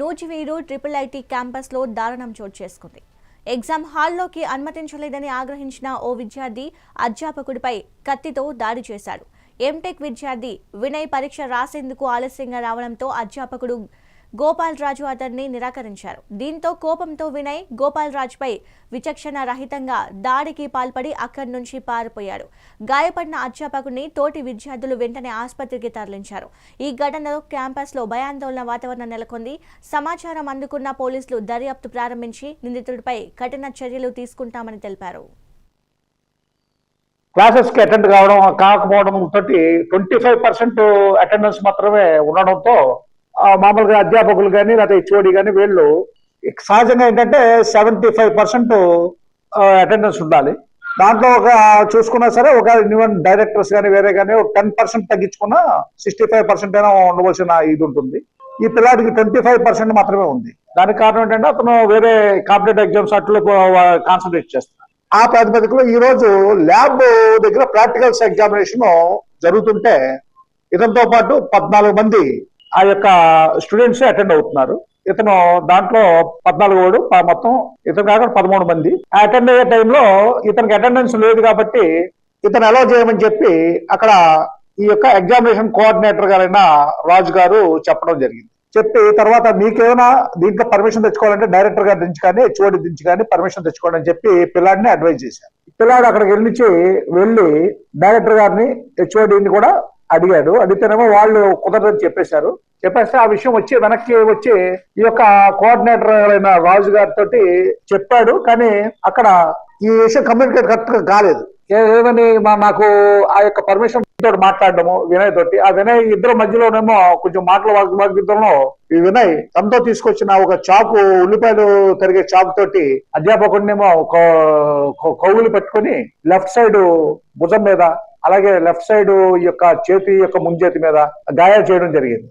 Nuzvid triple IT క్యాంపస్లో దారుణం చోటు చేసుకుంది. ఎగ్జామ్ హాల్లోకి అనుమతించలేదని ఆగ్రహించిన ఓ విద్యార్థి అధ్యాపకుడిపై కత్తితో దాడి చేశాడు. ఎంటెక్ విద్యార్థి వినయ్ పరీక్ష రాసేందుకు ఆలస్యంగా రావడంతో అధ్యాపకుడు గోపాల్ రాజు అతన్ని నిరాకరించారు. దీంతో కోపంతో వినయ్ గోపాలరాజుపై విచక్షణ రహితంగా దాడికి పాల్పడి అక్కడి నుంచి పారిపోయాడు. గాయపడిన అధ్యాపకుడిని తోటి విద్యార్థులు వెంటనే ఆసుపత్రికి తరలించారు. ఈ ఘటనలో క్యాంపస్లో భయాందోళన వాతావరణం నెలకొంది. సమాచారం అందుకున్న పోలీసులు దర్యాప్తు ప్రారంభించి నిందితుడిపై కఠిన చర్యలు తీసుకుంటామని తెలిపారు. క్లాసెస్కి అటెండ్ కావడం కాకపోవడం తోటి ట్వంటీ ఫైవ్ పర్సెంట్ అటెండెన్స్ మాత్రమే ఉండడంతో మామూలుగా అధ్యాపకులు కానీ లేకపోతే హెచ్ఓడి కానీ వీళ్ళు సహజంగా ఏంటంటే సెవెంటీ ఫైవ్ పర్సెంట్ అటెండెన్స్ ఉండాలి. దాంట్లో ఒక చూసుకున్నా సరే ఒక ఈవెన్ డైరెక్టర్స్ కానీ వేరే కానీ ఒక టెన్ పర్సెంట్ తగ్గించుకున్నా సిక్స్టీ ఫైవ్ పర్సెంట్ అయినా ఉండవలసిన ఇది ఉంటుంది. ఈ పిల్లాడికి ట్వంటీ ఫైవ్ పర్సెంట్ మాత్రమే ఉంది. దానికి కారణం ఏంటంటే అతను వేరే కాంపిటేటివ్ ఎగ్జామ్స్ అట్లు కాన్సన్ట్రేట్ చేస్తున్నాడు. ఆ ప్రాతిపదికలో ఈ రోజు ల్యాబ్ దగ్గర ప్రాక్టికల్స్ ఎగ్జామినేషన్ జరుగుతుంటే ఇతనితో పాటు పద్నాలుగు మంది ఆ యొక్క స్టూడెంట్స్ అటెండ్ అవుతున్నారు. ఇతను దాంట్లో పద్నాలుగు మొత్తం ఇతను కాకుండా పదమూడు మంది. అటెండ్ అయ్యే టైంలో ఇతనికి అటెండెన్స్ లేదు కాబట్టి ఇతను అలౌ చేయమని చెప్పి అక్కడ ఈ యొక్క ఎగ్జామినేషన్ కోఆర్డినేటర్ గారైన రాజు గారు చెప్పడం జరిగింది. చెప్పి తర్వాత మీకేమైనా దీంట్లో పర్మిషన్ తెచ్చుకోవాలంటే డైరెక్టర్ గారి నుంచి కానీ హెచ్ఓడి నుంచి కానీ పర్మిషన్ తెచ్చుకోండి అని చెప్పి పిల్లాడిని అడ్వైజ్ చేశారు. పిల్లాడు అక్కడికి వెళ్ళి వెళ్ళి డైరెక్టర్ గారిని హెచ్ఓడిని కూడా అడిగాడు. అడిగితేనేమో వాళ్ళు కుదరదని చెప్పేశారు. చెప్పేస్తే ఆ విషయం వచ్చి వెనక్కి వచ్చి ఈ యొక్క కోఆర్డినేటర్ అయిన రాజు గారితో చెప్పాడు. కానీ అక్కడ ఈ విషయం కమ్యూనికేట్ కరెక్ట్ కాలేదు. ఏ- ఏమని మా- నాకు ఆ యొక్క పర్మిషన్ తోటి మాట్లాడడము వినయ్ తోటి. ఆ వినయ్ ఇద్దరు మధ్యలోనేమో కొంచెం మాటల వాగ్- ఈ వినయ్ తనతో తీసుకొచ్చిన ఒక చాకు ఉల్లిపాయలు తరిగే చాకు తోటి అధ్యాపకుడినేమో కౌగులు పెట్టుకొని లెఫ్ట్ సైడ్ భుజం మీద అలాగే లెఫ్ట్ సైడ్ యొక్క చేతి యొక్క ముంజేతి మీద గాయాలు చేయడం జరిగింది.